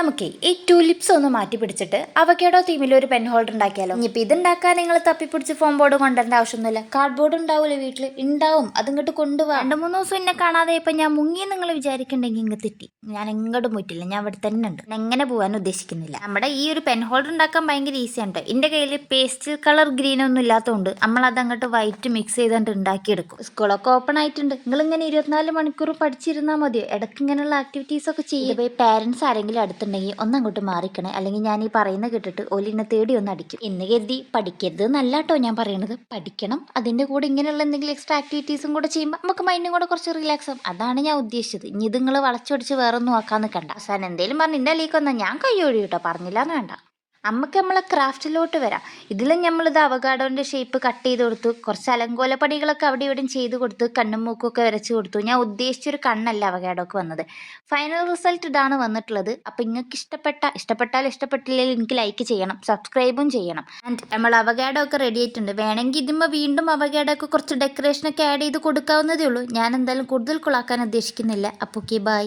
നമുക്ക് ഈ ടൂലിപ്സ് ഒന്ന് മാറ്റി പിടിച്ചിട്ട് അവക്കേടോ തീമിൽ ഒരു പെൻ ഹോൾഡർ ഉണ്ടാക്കിയാലോ? ഇനിയിപ്പോൾ ഇതുണ്ടാക്കാൻ നിങ്ങൾ തപ്പിപ്പിടിച്ച് ഫോം ബോർഡ് കൊണ്ടുവരേണ്ട ആവശ്യമൊന്നുമില്ല. കാർഡ് ബോർഡ് ഉണ്ടാവില്ല വീട്ടിൽ ഉണ്ടാവും. അതിങ്ങോട്ട് കൊണ്ടുപോകാം രണ്ട് മൂന്ന് ദിവസം എന്നെ കാണാതെ ഇപ്പം ഞാൻ മുങ്ങി നിങ്ങൾ വിചാരിക്കണ്ടെങ്കിൽ ഇങ്ങ് തെറ്റി. ഞാൻ എങ്ങോട്ടും പോയിട്ടില്ല. ഞാൻ ഇവിടെ തന്നെ ഉണ്ട്. എങ്ങനെ പോകാൻ ഉദ്ദേശിക്കുന്നില്ല. നമ്മുടെ ഈ ഒരു പെൻ ഹോൾഡർ ഉണ്ടാക്കാൻ ഭയങ്കര ഈസി ആണ് എന്റെ കയ്യിൽ പേസ്റ്റൽ കളർ ഗ്രീൻ ഒന്നും ഇല്ലാത്തതുകൊണ്ട് നമ്മൾ അത് അങ്ങോട്ട് വൈറ്റ് മിക്സ് ചെയ്തുകൊണ്ട് ഉണ്ടാക്കിയെടുക്കും. സ്കൂളൊക്കെ ഓപ്പൺ ആയിട്ടുണ്ട്. നിങ്ങൾ ഇങ്ങനെ ഇരുപത്തിനാല് മണിക്കൂർ പഠിച്ചിരുന്നാൽ മതിയോ? ഇടയ്ക്ക് ഇങ്ങനെയുള്ള ആക്ടിവിറ്റീസ് ഒക്കെ ചെയ്യുമ്പോൾ പേരൻസ് ആരെങ്കിലും അടുത്തുണ്ടെങ്കിൽ ഒന്നങ്ങോട്ട് മാറിക്കണേ. അല്ലെങ്കിൽ ഞാൻ ഈ പറയുന്ന കേട്ടിട്ട് ഒലിനെ തേടി ഒന്ന് അടിക്കും. എന്ന് കരുതി പഠിക്കരുത് എന്നല്ല കേട്ടോ ഞാൻ പറയണത്. പഠിക്കണം. അതിന്റെ കൂടെ ഇങ്ങനെയുള്ള എന്തെങ്കിലും എക്സ്ട്രാ ആക്ടിവിറ്റീസും കൂടെ ചെയ്യുമ്പോൾ നമുക്ക് മൈൻഡും കൂടെ കുറച്ച് റിലാക്സ് ആവും. അതാണ് ഞാൻ ഉദ്ദേശിച്ചത്. ഇനി ഇത് നിങ്ങൾ വളച്ചൊടിച്ച് വേറൊന്നും ആക്കാൻ നിൽക്കണ്ട. അവസാനം എന്തെങ്കിലും പറഞ്ഞ് എന്റെ ഞാൻ കൈ കേട്ടോ പറഞ്ഞില്ല എന്ന് വേണ്ട. അമ്മയ്ക്ക് നമ്മളെ ക്രാഫ്റ്റിലോട്ട് വരാം. ഇതിൽ നമ്മളിത് അവഗാഡോന്റെ ഷേപ്പ് കട്ട് ചെയ്ത് കൊടുത്തു. കുറച്ച് അലങ്കോല പണികളൊക്കെ അവിടെ ഇവിടെയും ചെയ്ത് കൊടുത്തു. കണ്ണും മൂക്കൊക്കെ വരച്ച് കൊടുത്തു. ഞാൻ ഉദ്ദേശിച്ചൊരു കണ്ണല്ല അവഗാഡോക്ക് വന്നത്. ഫൈനൽ റിസൾട്ട് ഇതാണ് വന്നിട്ടുള്ളത്. അപ്പം നിങ്ങൾക്ക് ഇഷ്ടപ്പെട്ട ഇഷ്ടപ്പെട്ടാൽ ഇഷ്ടപ്പെട്ടില്ലെങ്കിൽ എനിക്ക് ലൈക്ക് ചെയ്യണം. സബ്സ്ക്രൈബും ചെയ്യണം. ആൻഡ് നമ്മൾ അവഗാഡോ ഒക്കെ റെഡി ആയിട്ടുണ്ട്. വേണമെങ്കിൽ ഇതുമ്പോൾ വീണ്ടും അവഗാഡോ ഒക്കെ കുറച്ച് ഡെക്കറേഷനൊക്കെ ആഡ് ചെയ്ത് കൊടുക്കാവുന്നതേ ഉള്ളൂ. ഞാൻ എന്തായാലും കൂടുതൽ കുളാക്കാൻ ഉദ്ദേശിക്കുന്നില്ല. അപ്പോൾ ഓക്കെ ബൈ